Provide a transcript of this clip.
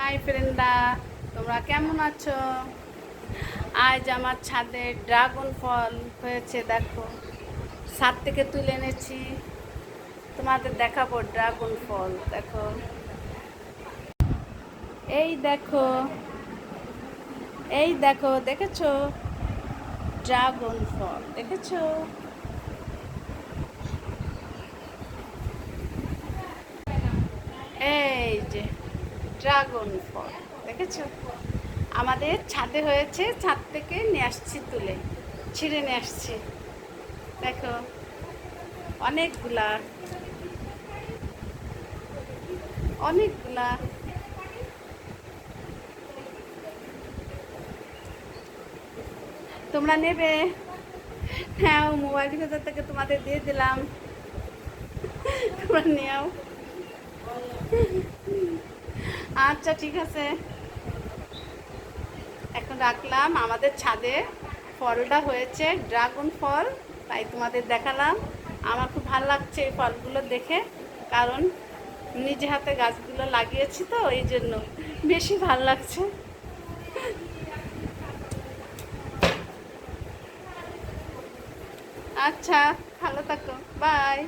High ফ্রেন্ডা তোমরা কেমন আছো? আজ আমার ছাদে ড্রাগন ফল হয়েছে, দেখো। ছাদ থেকে তুলে এনেছি। তোমাদের দেখাবো ড্রাগন ফল দেখো। এই দেখো। এই দেখো, দেখেছ? ড্রাগন ফল দেখেছ এই যে ড্রাগন ফল, দেখেছ? আমাদের ছাদে হয়েছে, ছাদ থেকে নিয়ে আসছি তুলে, ছিঁড়ে নিয়ে আসছি। দেখো, অনেকগুলা অনেকগুলা। তোমরা নেবে। হ্যাঁ মোবাইল ভেতর থেকে তোমাদের দিয়ে দিলাম। তোমরা নিও। আচ্ছা ঠিক আছে। এখন রাখলাম আমাদের ছাদে। ফলটা হয়েছে ড্রাগন ফল, তাই তোমাদের দেখালাম। আমার খুব ভালো লাগছে এই ফলগুলো দেখে, কারণ নিজে হাতে গাছগুলো লাগিয়েছি তো, এই জন্য বেশি ভালো লাগছে। আচ্ছা ভালো থাকো। বাই।